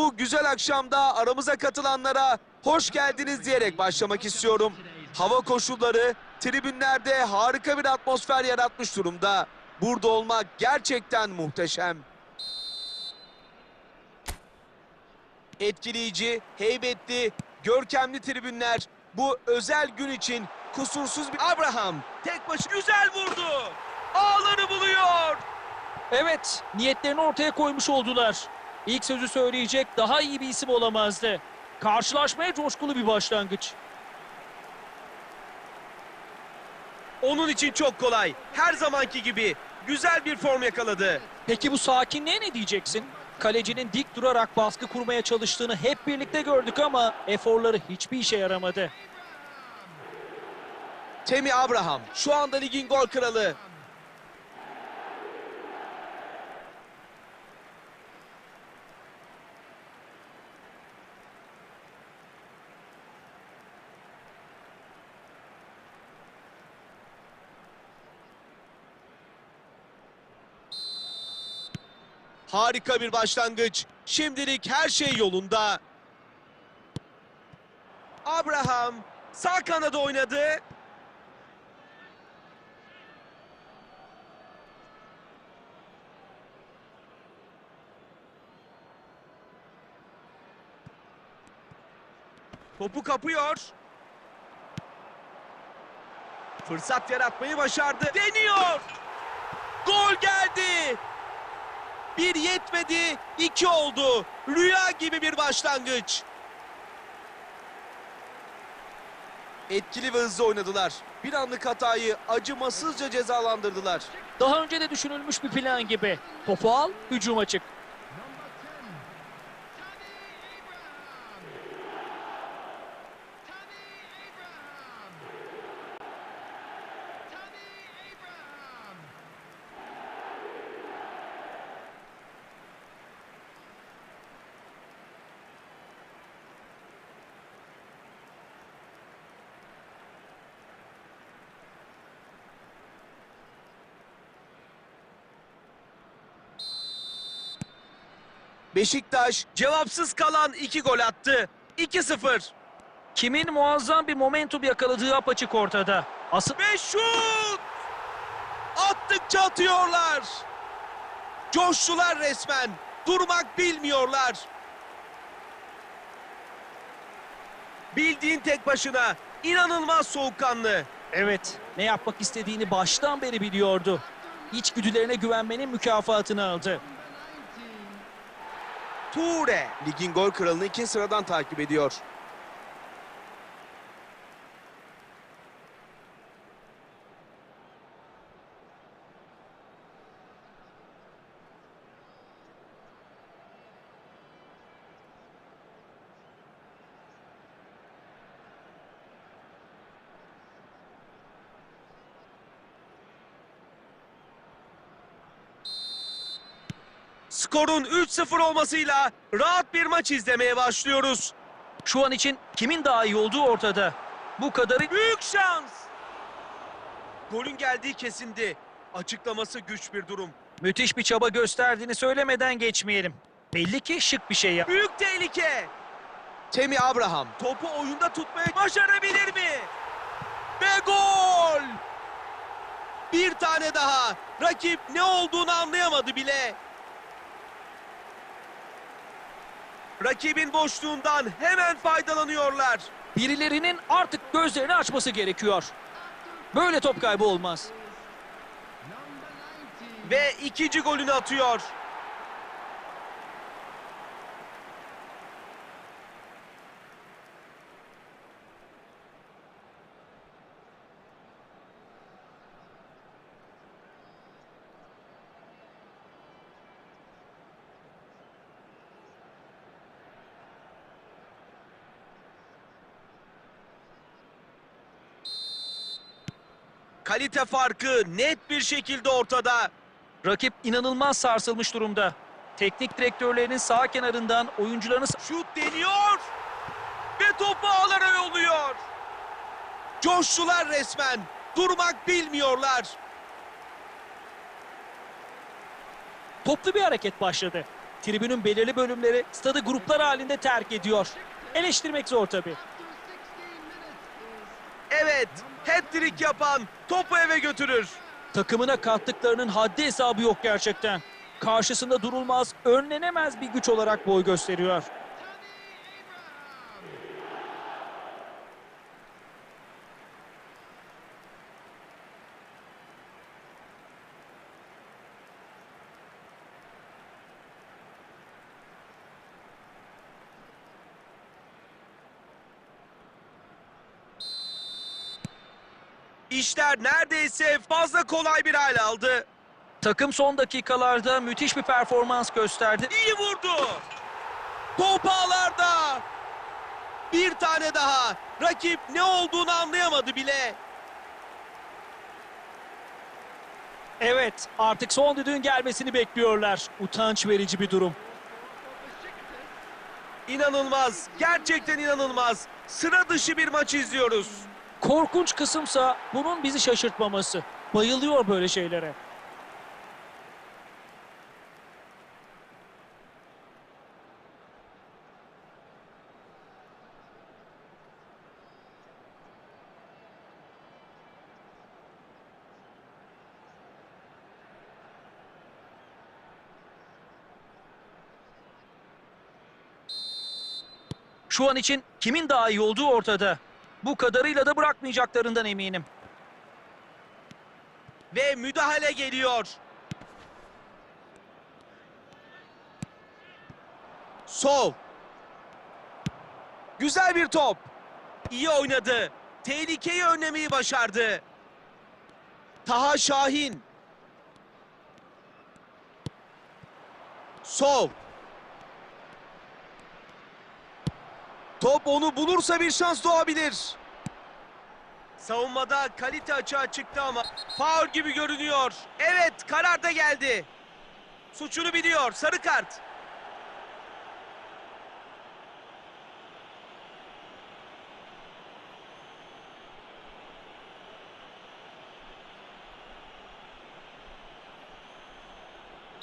Bu güzel akşamda aramıza katılanlara hoş geldiniz diyerek başlamak istiyorum. Hava koşulları tribünlerde harika bir atmosfer yaratmış durumda. Burada olmak gerçekten muhteşem. Etkileyici, heybetli, görkemli tribünler bu özel gün için kusursuz bir Abraham tek başı güzel vurdu. Ağları buluyor. Evet, niyetlerini ortaya koymuş oldular. İlk sözü söyleyecek daha iyi bir isim olamazdı. Karşılaşmaya coşkulu bir başlangıç. Onun için çok kolay. Her zamanki gibi güzel bir form yakaladı. Peki bu sakinliğe ne diyeceksin? Kalecinin dik durarak baskı kurmaya çalıştığını hep birlikte gördük ama eforları hiçbir işe yaramadı. Temi Abraham şu anda ligin gol kralı. Harika bir başlangıç. Şimdilik her şey yolunda. Abraham sağ kanada oynadı. Topu kapıyor. Fırsat yaratmayı başardı. Deniyor. Gol geldi. Bir yetmedi, iki oldu. Rüya gibi bir başlangıç. Etkili ve hızlı oynadılar. Bir anlık hatayı acımasızca cezalandırdılar. Daha önce de düşünülmüş bir plan gibi. Topu al, hücuma çık. Beşiktaş cevapsız kalan iki gol attı. 2-0. Kimin muazzam bir momentum yakaladığı apaçık ortada. Asıl Ve şut! Attıkça atıyorlar. Coştular resmen. Durmak bilmiyorlar. Bildiğin tek başına. inanılmaz soğukkanlı. Evet, ne yapmak istediğini baştan beri biliyordu. İçgüdülerine güvenmenin mükafatını aldı. Ture ligin gol kralını ikinci sıradan takip ediyor. Skorun 3-0 olmasıyla rahat bir maç izlemeye başlıyoruz. Şu an için kimin daha iyi olduğu ortada. Bu kadarı Büyük şans. Golün geldiği kesindi. Açıklaması güç bir durum. müthiş bir çaba gösterdiğini söylemeden geçmeyelim. Belli ki şık bir şey yap. Büyük tehlike. Temi Abraham topu oyunda tutmaya başarabilir mi? Ve gol! Bir tane daha. Rakip ne olduğunu anlayamadı bile. Rakibin boşluğundan hemen faydalanıyorlar. Birilerinin artık gözlerini açması gerekiyor. Böyle top kaybı olmaz. Ve ikinci golünü atıyor. Kalite farkı net bir şekilde ortada. Rakip inanılmaz sarsılmış durumda. Teknik direktörlerinin sağ kenarından oyuncularını Şut deniyor. Ve topu ağlara yolluyor. Coştular resmen. Durmak bilmiyorlar. Toplu bir hareket başladı. Tribünün belirli bölümleri stadı gruplar halinde terk ediyor. Eleştirmek zor tabii. Evet, hat-trick yapan topu eve götürür. Takımına kattıklarının haddi hesabı yok gerçekten. Karşısında durulmaz, önlenemez bir güç olarak boy gösteriyor. İşler neredeyse fazla kolay bir hal aldı. Takım son dakikalarda müthiş bir performans gösterdi. İyi vurdu. Top ağlarda. Bir tane daha. Rakip ne olduğunu anlayamadı bile. Evet, artık son düdüğün gelmesini bekliyorlar. Utanç verici bir durum. İnanılmaz. Gerçekten inanılmaz. Sıra dışı bir maç izliyoruz. Korkunç kısımsa bunun bizi şaşırtmaması. Bayılıyor böyle şeylere. Şu an için kimin daha iyi olduğu ortada. Bu kadarıyla da bırakmayacaklarından eminim. Ve müdahale geliyor. Sol. Güzel bir top. İyi oynadı. Tehlikeyi önlemeyi başardı. Taha Şahin. Sol. Top onu bulursa bir şans doğabilir. Savunmada kalite açığa çıktı ama faul gibi görünüyor. Evet karar da geldi. Suçunu biliyor sarı kart.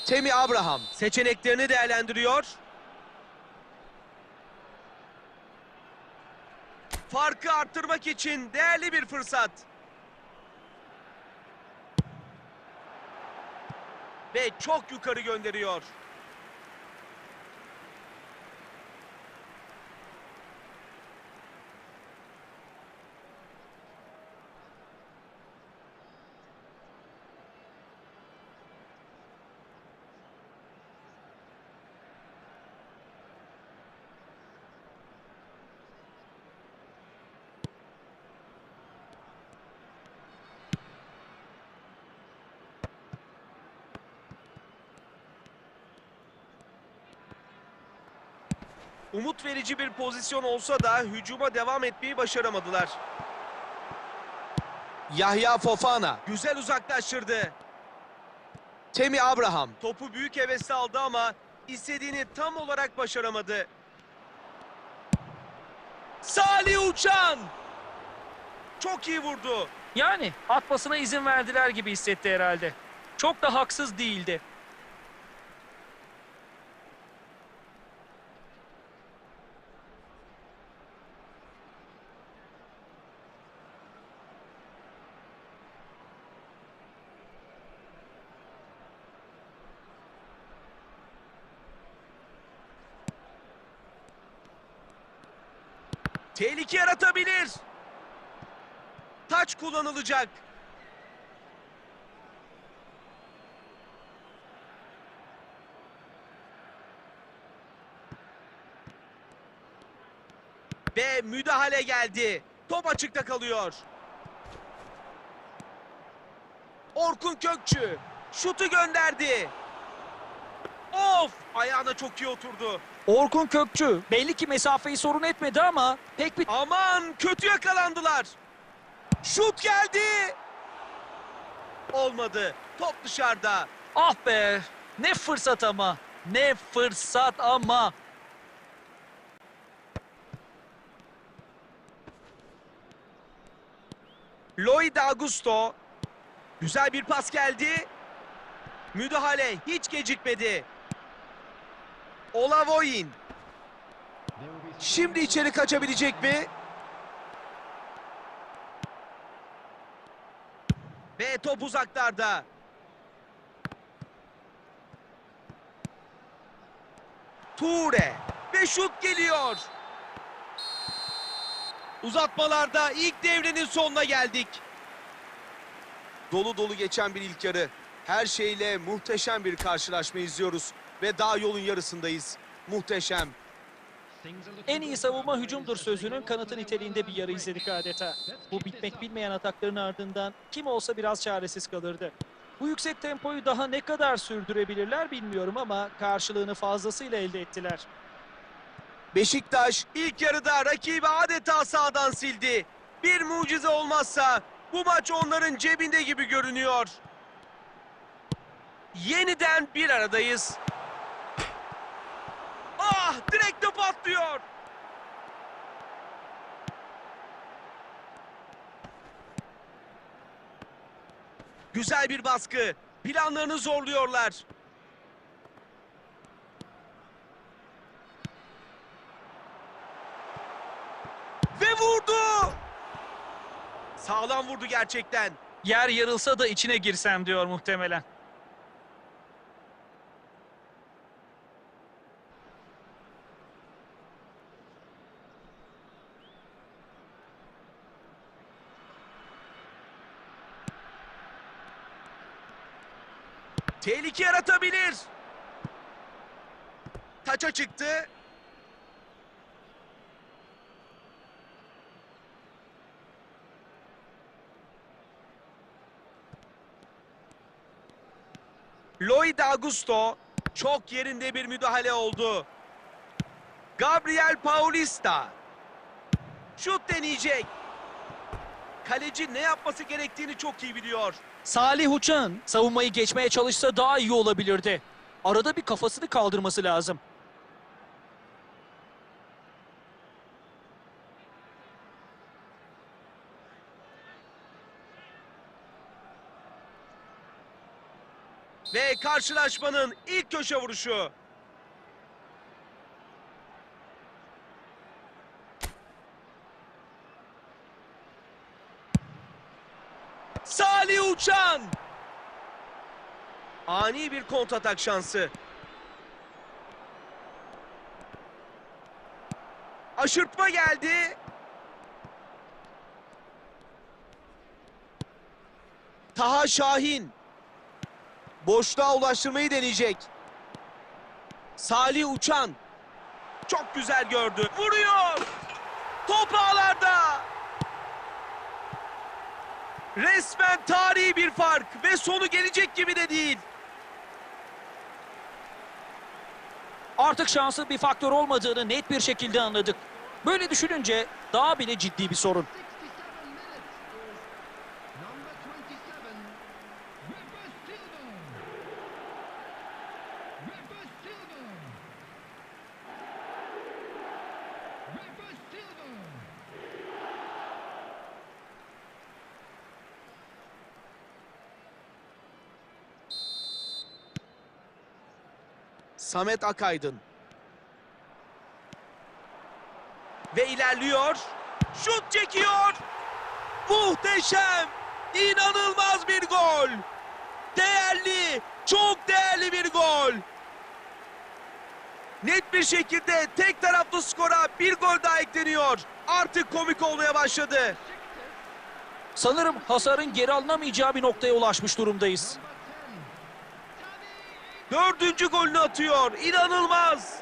Temi Abraham seçeneklerini değerlendiriyor. Farkı arttırmak için değerli bir fırsat. Ve çok yukarı gönderiyor. Umut verici bir pozisyon olsa da hücuma devam etmeyi başaramadılar. Yahya Fofana güzel uzaklaştırdı. Temi Abraham topu büyük hevesle aldı ama istediğini tam olarak başaramadı. Salih Uçan çok iyi vurdu. Yani atmasına izin verdiler gibi hissetti herhalde. Çok da haksız değildi. Tehlike yaratabilir. Taç kullanılacak. Ve müdahale geldi. Top açıkta kalıyor. Orkun Kökçü şutu gönderdi. Of! Ayağına çok iyi oturdu. Orkun Kökçü belli ki mesafeyi sorun etmedi ama pek bir Aman kötü yakalandılar. Şut geldi. Olmadı. Top dışarıda. Ah be! Ne fırsat ama! Ne fırsat ama! Lloyd Augusto. Güzel bir pas geldi. Müdahale hiç gecikmedi. Olavoyin. Şimdi içeri kaçabilecek mi? Ve top uzaklarda. Ture ve şut geliyor. Uzatmalarda ilk devrenin sonuna geldik. Dolu dolu geçen bir ilk yarı. Her şeyle muhteşem bir karşılaşma izliyoruz. Ve daha yolun yarısındayız. Muhteşem. En iyi savunma hücumdur sözünün kanıtı niteliğinde bir yarı izledik adeta. Bu bitmek bilmeyen atakların ardından kim olsa biraz çaresiz kalırdı. Bu yüksek tempoyu daha ne kadar sürdürebilirler bilmiyorum ama karşılığını fazlasıyla elde ettiler. Beşiktaş ilk yarıda rakibi adeta sağdan sildi. Bir mucize olmazsa bu maç onların cebinde gibi görünüyor. Yeniden bir aradayız. Ah direkte patlıyor. Güzel bir baskı. Planlarını zorluyorlar. Ve vurdu. Sağlam vurdu gerçekten. Yer yarılsa da içine girsem diyor muhtemelen. Tehlike yaratabilir. Taça çıktı. Lloyd Augusto çok yerinde bir müdahale oldu. Gabriel Paulista şut deneyecek. Kaleci ne yapması gerektiğini çok iyi biliyor. Salih Uçan savunmayı geçmeye çalışsa daha iyi olabilirdi. Arada bir kafasını kaldırması lazım. Ve karşılaşmanın ilk köşe vuruşu. Salih Uçan. Ani bir kontratak şansı. Aşırtma geldi. Taha Şahin. Boşluğa ulaştırmayı deneyecek. Salih Uçan. Çok güzel gördü. Vuruyor. Top ağlarda. Resmen tarihi bir fark ve sonu gelecek gibi de değil. Artık şansın bir faktör olmadığını net bir şekilde anladık. Böyle düşününce daha bile ciddi bir sorun. Samet Akaydın. Ve ilerliyor. Şut çekiyor. Muhteşem. İnanılmaz bir gol. Değerli, çok değerli bir gol. Net bir şekilde tek taraflı skora bir gol daha ekleniyor. Artık komik olmaya başladı. Sanırım hasarın geri alınamayacağı bir noktaya ulaşmış durumdayız. Dördüncü golünü atıyor. İnanılmaz.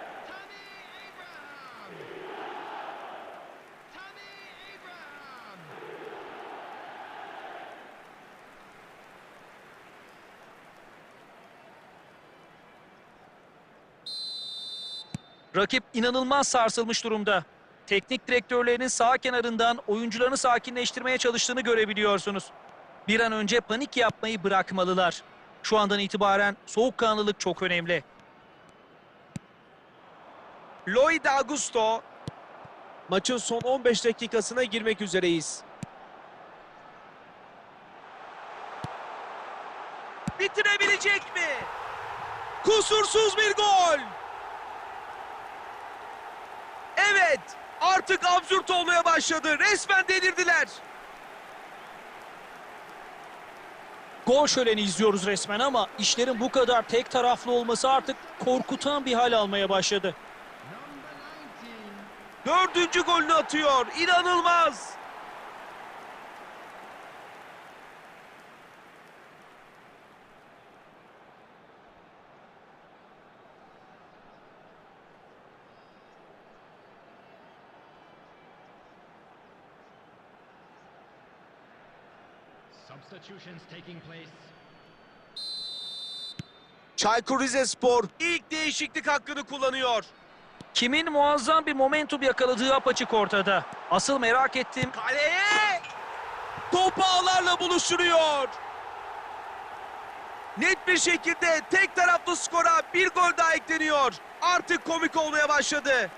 Rakip inanılmaz sarsılmış durumda. Teknik direktörlerinin sağ kenarından oyuncularını sakinleştirmeye çalıştığını görebiliyorsunuz. Bir an önce panik yapmayı bırakmalılar. Şu andan itibaren soğukkanlılık çok önemli. Lloyd Augusto. Maçın son 15 dakikasına girmek üzereyiz. Bitirebilecek mi? Kusursuz bir gol. Evet, artık absürt olmaya başladı. Resmen delirdiler. Gol şöleni izliyoruz resmen ama işlerin bu kadar tek taraflı olması artık korkutan bir hal almaya başladı. Number 19. Dördüncü golünü atıyor. İnanılmaz. Çaykur Rizespor ilk değişiklik hakkını kullanıyor. Kimin muazzam bir momentum yakaladığı apaçık ortada. Asıl merak ettiğim Kaleye! Topu ağlarla buluşturuyor. Net bir şekilde tek taraflı skora bir gol daha ekleniyor. Artık komik olmaya başladı.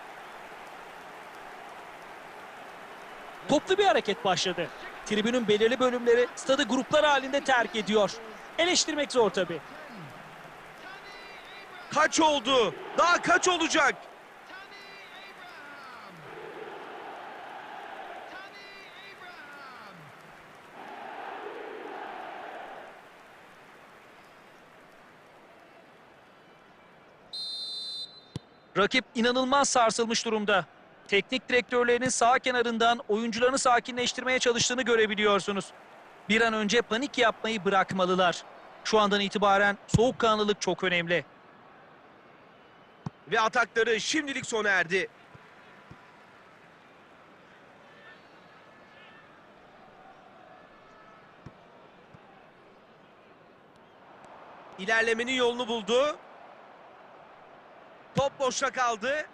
toplu bir hareket başladı. Tribünün belirli bölümleri stadı gruplar halinde terk ediyor. Eleştirmek zor tabii. Kaç oldu? Daha kaç olacak? Rakip inanılmaz sarsılmış durumda. Teknik direktörlerinin sağ kenarından oyuncularını sakinleştirmeye çalıştığını görebiliyorsunuz. Bir an önce panik yapmayı bırakmalılar. Şu andan itibaren soğukkanlılık çok önemli. Ve atakları şimdilik sona erdi. İlerlemenin yolunu buldu. Top boşta kaldı.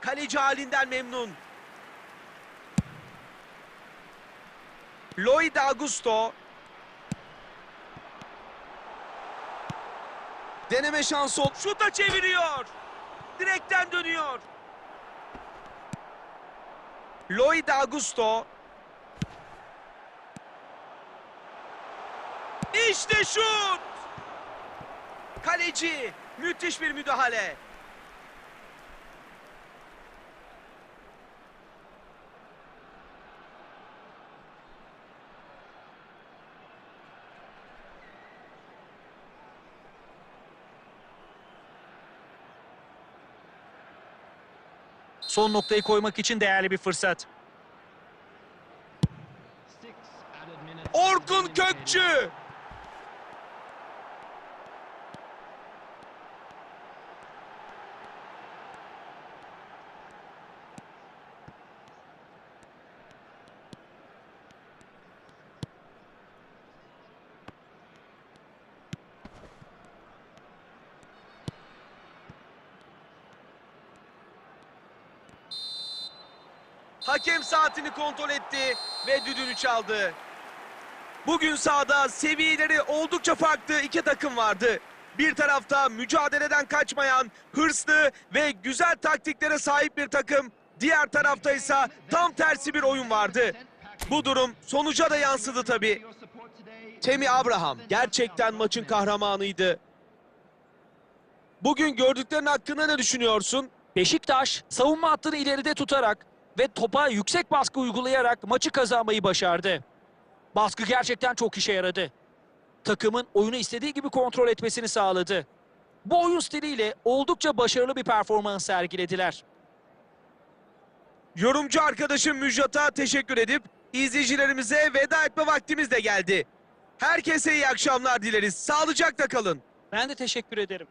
Kaleci halinden memnun. Lloyd Augusto. Deneme şansı ol. Şuta çeviriyor. Direkten dönüyor. Lloyd Augusto. İşte şut. Kaleci. Müthiş bir müdahale. Son noktayı koymak için değerli bir fırsat. Orkun Kökçü. Hakem saatini kontrol etti ve düdüğünü çaldı. Bugün sahada seviyeleri oldukça farklı iki takım vardı. Bir tarafta mücadeleden kaçmayan, hırslı ve güzel taktiklere sahip bir takım. Diğer tarafta ise tam tersi bir oyun vardı. Bu durum sonuca da yansıdı tabii. Temi Abraham gerçekten maçın kahramanıydı. Bugün gördüklerin hakkında ne düşünüyorsun? Beşiktaş savunma hattını ileride tutarak ve topa yüksek baskı uygulayarak maçı kazanmayı başardı. Baskı gerçekten çok işe yaradı. Takımın oyunu istediği gibi kontrol etmesini sağladı. Bu oyun stiliyle oldukça başarılı bir performans sergilediler. Yorumcu arkadaşım Müjdat'a teşekkür edip izleyicilerimize veda etme vaktimiz de geldi. Herkese iyi akşamlar dileriz. Sağlıcakla kalın. Ben de teşekkür ederim.